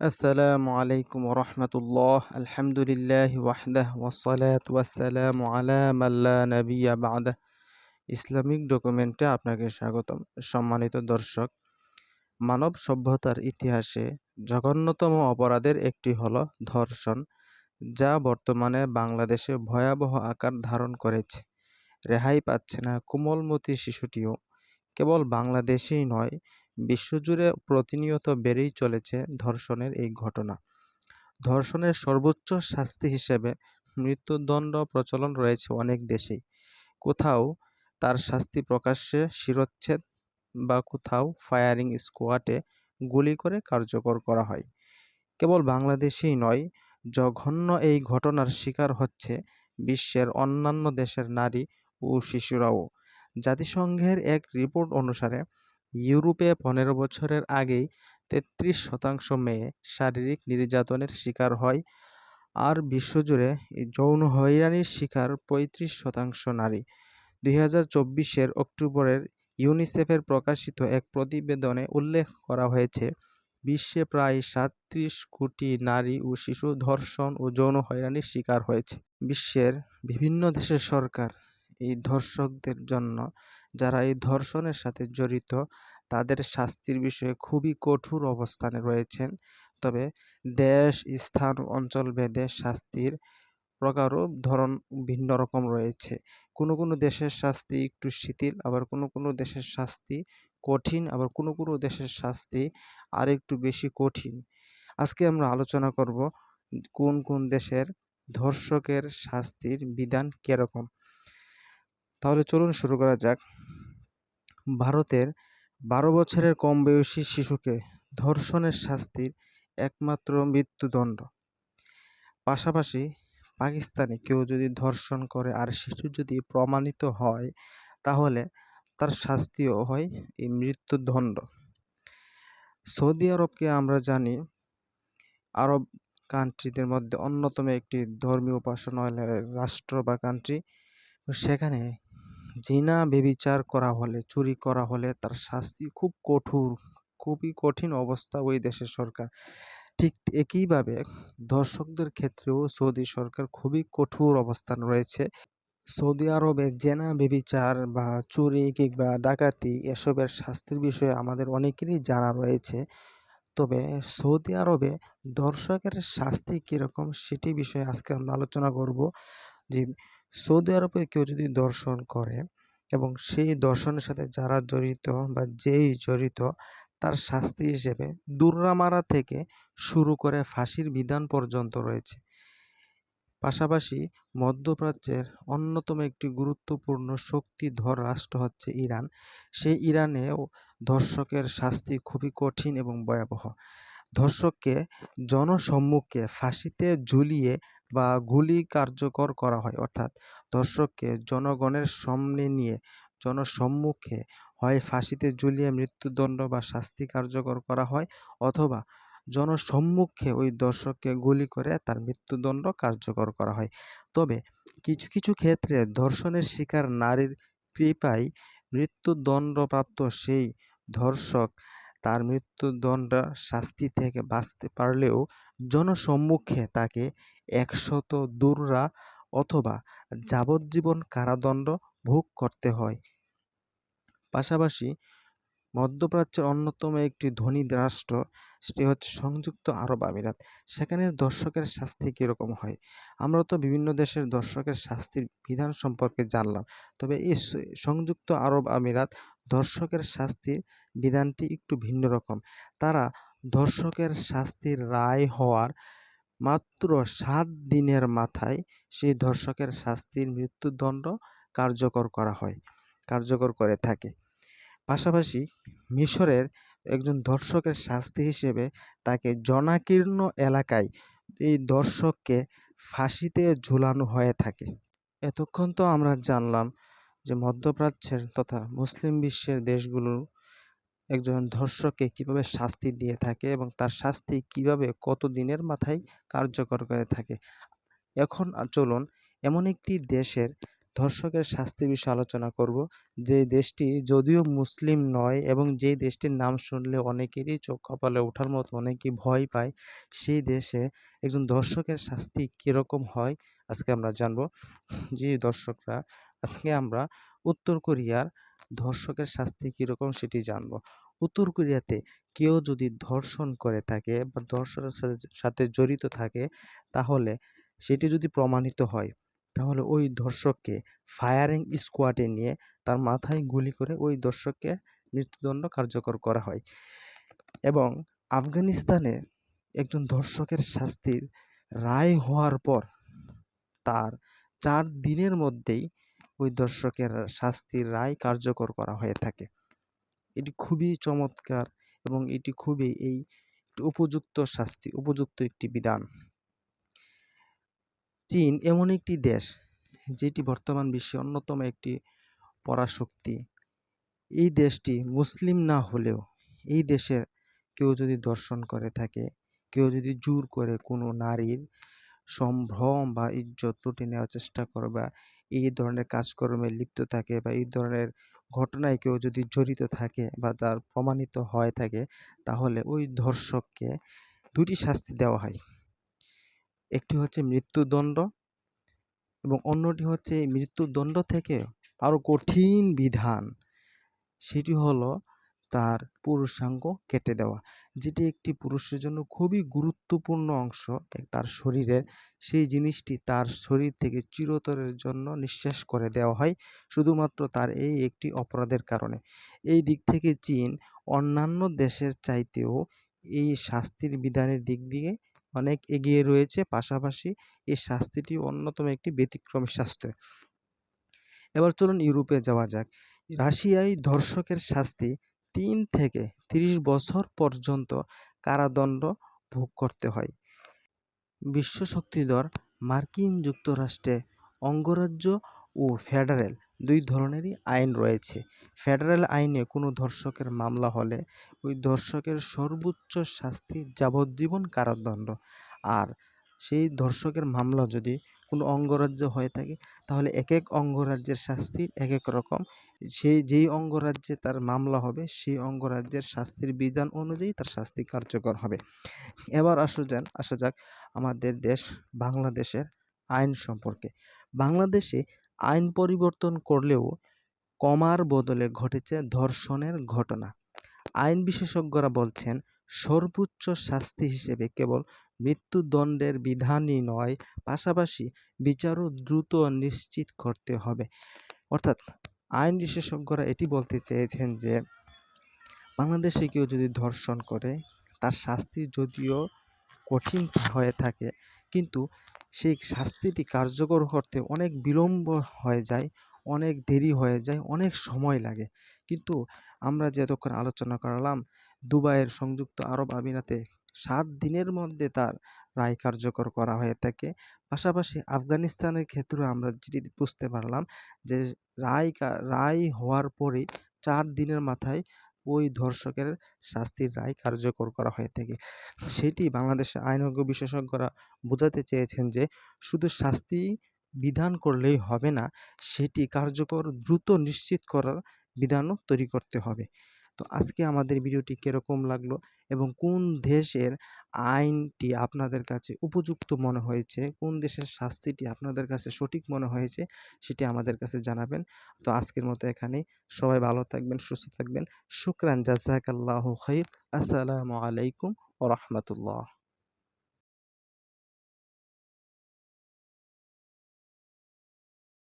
আসসালামু আলাইকুম রহমতুল্লাহ আলহামদুলিল্লাহ ওয়াহদাহ ওয়াসালাত ওয়াসালাম আলা মাল্লা নাবিয়া বাদা ইসলামিক ডকুমেন্টে আপনাকে স্বাগতম। সম্মানিত দর্শক, মানব সভ্যতার ইতিহাসে জঘন্যতম অপরাধের একটি হল ধর্ষণ, যা বর্তমানে বাংলাদেশে ভয়াবহ আকার ধারণ করেছে। রেহাই পাচ্ছে না কোমলমতি শিশুটিও। কেবল বাংলাদেশেই নয় বিশ্বজুড়ে প্রতিনিয়ত বেড়েই চলেছে ধর্ষণের এই ঘটনা। ধর্ষণের সর্বোচ্চ শাস্তি হিসেবে মৃত্যুদণ্ড প্রচলন রয়েছে অনেক দেশেই। কোথাও তার শাস্তি প্রকাশ্যে শিরচ্ছেদ বা কোথাও ফায়ারিং স্কোয়াডে গুলি করে কার্যকর করা হয়। কেবল বাংলাদেশেই নয়, জঘন্য এই ঘটনার শিকার হচ্ছে বিশ্বের অন্যান্য দেশের নারী ও শিশুরাও। জাতিসংঘের এক রিপোর্ট অনুসারে ইউরোপে পনেরো বছরের আগেই তেত্রিশ শতাংশ মেয়ে শারীরিক নির্যাতনের শিকার হয় আর বিশ্বজুড়ে যৌন হয়রানির শিকার পঁয়ত্রিশ শতাংশ নারী। দুই হাজার চব্বিশের অক্টোবরের ইউনিসেফের প্রকাশিত এক প্রতিবেদনে উল্লেখ করা হয়েছে, বিশ্বে প্রায় সাতত্রিশ কোটি নারী ও শিশু ধর্ষণ ও যৌন হয়রানির শিকার হয়েছে। বিশ্বের বিভিন্ন দেশের সরকার এই ধর্ষকদের জন্য যারা এই ধর্ষণের সাথে জড়িত, তাদের শাস্তির বিষয়ে খুবই কঠোর অবস্থানে রয়েছেন। তবে দেশ, স্থান, অঞ্চল ভেদে শাস্তির প্রকারও ধরন ভিন্ন রকম রয়েছে। কোনো কোনো দেশের শাস্তি একটু শিথিল, আবার কোনো কোনো দেশের শাস্তি কঠিন, আবার কোনো কোনো দেশের শাস্তি আর একটু বেশি কঠিন। আজকে আমরা আলোচনা করব কোন কোন দেশের ধর্ষকের শাস্তির বিধান কীরকম। তাহলে চলুন শুরু করা যাক। ভারতের বারো বছরের কম বয়সী শিশুকে ধর্ষণের শাস্তির একমাত্র মৃত্যুদণ্ড। পাশাপাশি পাকিস্তানে কেউ যদি ধর্ষণ করে আর শিশু যদি প্রমাণিত হয়, তাহলে তার শাস্তিও হয় এই মৃত্যুদণ্ড। সৌদি আরবকে আমরা জানি আরব কান্ট্রিদের মধ্যে অন্যতম একটি ধর্মীয় উপাসনালয়ের রাষ্ট্র বা কান্ট্রি সেখানে জিনা বেবিচার করা হলে, চুরি করা হলে তার শাস্তি খুব কঠোর, খুবই কঠিন অবস্থা ওই দেশের সরকার। ঠিক একইভাবে দর্শকদের ক্ষেত্রেও সৌদি সরকার খুবই কঠোর অবস্থান রয়েছে। সৌদি আরবে জেনা বেবিচার বা চুরি কিংবা ডাকাতি এসবের শাস্তির বিষয়ে আমাদের অনেকেরই জানা রয়েছে। তবে সৌদি আরবে দর্শকের শাস্তি কীরকম সেটি বিষয়ে আজকে আমরা আলোচনা করব। যে সৌদি আরবে কেউ যদি দর্শন করে এবং সেই দর্শনের সাথে যারা জড়িত বা যেই জড়িত, তার শাস্তি হিসেবে দুর্রা মারা থেকে শুরু করে ফাঁসির বিধান পর্যন্ত রয়েছে। পাশাপাশি মধ্যপ্রাচ্যের অন্যতম একটি গুরুত্বপূর্ণ শক্তিধর রাষ্ট্র হচ্ছে ইরান। সেই ইরানেও ধর্ষকের শাস্তি খুবই কঠিন এবং ভয়াবহ। ধর্ষককে জনসম্মুখে ফাঁসিতে ঝুলিয়ে বা গুলি কার্যকর করা হয়। অর্থাৎ ধর্ষককে জনগণের সামনে নিয়ে জনসম্মুখে হয় ফাঁসিতে ঝুলিয়ে মৃত্যুদণ্ড বা শাস্তি কার্যকর করা হয় অথবা জনসম্মুখে ওই দর্শককে গুলি করে তার মৃত্যুদণ্ড কার্যকর করা হয়। তবে কিছু কিছু ক্ষেত্রে ধর্ষণের শিকার নারীর কৃপায় মৃত্যুদণ্ডপ্রাপ্ত সেই ধর্ষক তার মৃত্যুদণ্ড শাস্তি থেকে বাঁচতে পারলেও জনসম্মুখে তাকে একশত দুররা অথবা যাবজ্জীবন কারাদণ্ড ভোগ করতে হয়। পাশাপাশি মধ্যপ্রাচ্যের অন্যতম একটি ধনী রাষ্ট্র, সেটি হচ্ছে সংযুক্ত আরব আমিরাত। সেখানে দর্শকের শাস্তি কীরকম হয়? আমরা তো বিভিন্ন দেশের দর্শকের শাস্তির বিধান সম্পর্কে জানলাম। তবে এই সংযুক্ত আরব আমিরাত দর্শকের শাস্তির বিধানটি একটু ভিন্ন রকম। তারা ধর্ষকের শাস্তির রায় হওয়ার মাত্র সাত দিনের মাথায় সেই ধর্ষকের শাস্তির মৃত্যুদণ্ড কার্যকর করা হয়, কার্যকর করে থাকে। পাশাপাশি মিশরের একজন দর্শকের শাস্তি হিসেবে তাকে জনাকীর্ণ এলাকায় এই দর্শককে ফাঁসিতে ঝুলানো হয়ে থাকে। এতক্ষণ তো আমরা জানলাম যে মধ্যপ্রাচ্যের তথা মুসলিম বিশ্বের দেশগুলো একজন ধর্ষককে কীভাবে শাস্তি দিয়ে থাকে এবং তার শাস্তি কীভাবে কত দিনের মাথায় কার্যকর করে থাকে? এখন চলুন এমন একটি দেশের ধর্ষকের শাস্তি বিষয়ে আলোচনা করব। যে দেশটি যদিও মুসলিম নয় এবং যে দেশটির নাম শুনলে অনেকেরই চোখ কপালে ওঠার মতো অনেকেই ভয় পায়, সেই দেশে একজন ধর্ষকের শাস্তি কীরকম হয় আজকে আমরা জানব। যে দর্শকরা আজকে আমরা উত্তর কোরিয়ার ধর্ষকের শাস্তি কীরকম সেটি জানব। উত্তর কোরিয়াতে কেউ যদি ধর্ষণ করে থাকে বা ধর্ষণের সাথে জড়িত থাকে, তাহলে সেটি যদি প্রমাণিত হয়, তাহলে ওই ধর্ষককে ফায়ারিং স্কোয়াডে নিয়ে তার মাথায় গুলি করে ওই ধর্ষককে মৃত্যুদণ্ড কার্যকর করা হয়। এবং আফগানিস্তানে একজন ধর্ষকের শাস্তির রায় হওয়ার পর তার চার দিনের মধ্যেই ওই দর্শকের শাস্তির রায় কার্যকর করা হয়ে থাকে। এটি খুবই চমৎকার এবং এটি খুবই এই উপযুক্ত শাস্তি, উপযুক্ত একটি বিধান। চীন এমন একটি দেশ যেটি বর্তমান বিশ্বে অন্যতম একটি পরাশক্তি। এই দেশটি মুসলিম না হলেও এই দেশের কেউ যদি দর্শন করে থাকে, কেউ যদি জোর করে কোনো নারীর সম্ভ্রম বা ইজ্জত লুটে নেওয়ার চেষ্টা করে বা এই ধরনের কাজকর্মে লিপ্ত থাকে বা এই ধরনের ঘটনায় কেউ যদি জড়িত থাকে বা তার প্রমাণিত হয়ে থাকে, তাহলে ওই ধর্ষককে দুটি শাস্তি দেওয়া হয়। একটি হচ্ছে মৃত্যুদণ্ড এবং অন্যটি হচ্ছে মৃত্যুদণ্ড থেকে আরও কঠিন বিধান। সেটি হলো তার পুরুষাঙ্গ কেটে দেওয়া, যেটি একটি পুরুষের জন্য খুবই গুরুত্বপূর্ণ অংশ তার শরীরের। সেই জিনিসটি তার শরীর থেকে চিরতরের জন্য নিঃশেষ করে দেওয়া হয়, শুধুমাত্র তার এই একটি অপরাধের কারণে। এই দিক থেকে চীন অন্যান্য দেশের চাইতেও এই শাস্তির বিধানের দিক দিয়ে অনেক এগিয়ে রয়েছে। পাশাপাশি এই শাস্তিটি অন্যতম একটি ব্যতিক্রমী শাস্তি। এবার চলুন ইউরোপে যাওয়া যাক। রাশিয়ায় ধর্ষকের শাস্তি তিন থেকে তিরিশ বছর পর্যন্ত কারাদণ্ড ভোগ করতে হয়। বিশ্ব শক্তিধর মার্কিন যুক্তরাষ্ট্রে অঙ্গরাজ্য ও ফেডারেল দুই ধরনেরই আইন রয়েছে। ফেডারেল আইনে কোনো ধর্ষকের মামলা হলে ওই ধর্ষকের সর্বোচ্চ শাস্তি যাবজ্জীবন কারাদণ্ড। আর সেই ধর্ষকের মামলা যদি কোনো অঙ্গরাজ্য হয়ে থাকে, তাহলে এক এক অঙ্গরাজ্যের শাস্তি এক এক রকম। সেই, যেই অঙ্গরাজ্যে তার মামলা হবে, সেই অঙ্গরাজ্যের শাস্তির বিধান অনুযায়ী তার শাস্তি কার্যকর হবে। এবার আসা যান, আসা যাক আমাদের দেশ বাংলাদেশের আইন সম্পর্কে। বাংলাদেশে আইন পরিবর্তন করলেও কমার বদলে ঘটেছে ধর্ষণের ঘটনা। আইন বিশেষজ্ঞরা বলছেন, সর্বোচ্চ শাস্তি হিসেবে কেবল মৃত্যুদণ্ডের বিধানই নয়, পাশাপাশি বিচারও দ্রুত নিশ্চিত করতে হবে। অর্থাৎ আইন বিশেষজ্ঞরা এটি বলতে চেয়েছেন যে, বাংলাদেশে কেউ যদি ধর্ষণ করে, তার শাস্তি যদিও কঠিন হয়ে থাকে, কিন্তু সেই শাস্তিটি কার্যকর করতে অনেক বিলম্ব হয়ে যায় অনেক দেরি হয়ে যায়, অনেক সময় লাগে। কিন্তু আমরা যে আলোচনা করলাম, দুবাইয়ের সংযুক্ত আরব আমিরাতে সাত দিনের মধ্যে তার রায় কার্যকর করা হয়ে থাকে। পাশাপাশি আফগানিস্তানের ক্ষেত্রেও আমরা যেটি বুঝতে পারলাম যে, রায় রায় হওয়ার পরে চার দিনের মাথায় ওই ধর্ষকের শাস্তির রায় কার্যকর করা হয়ে থাকে। সেটি বাংলাদেশের আইনজ্ঞ বিশেষজ্ঞরা বোঝাতে চেয়েছেন যে, শুধু শাস্তি বিধান করলেই হবে না, সেটি কার্যকর দ্রুত নিশ্চিত করার বিধানও তৈরি করতে হবে। তো আজকে আমাদের ভিডিওটি কীরকম লাগল এবং কোন দেশের আইনটি আপনাদের কাছে উপযুক্ত মনে হয়েছে, কোন দেশের শাস্তিটি আপনাদের কাছে সঠিক মনে হয়েছে, সেটি আমাদের কাছে জানাবেন। তো আজকের মতো এখানেই, সবাই ভালো থাকবেন, সুস্থ থাকবেন। শুক্রান, জাজাকাল্লাহ খৈর আসসালামু আলাইকুম ও রহমতুল্লাহ।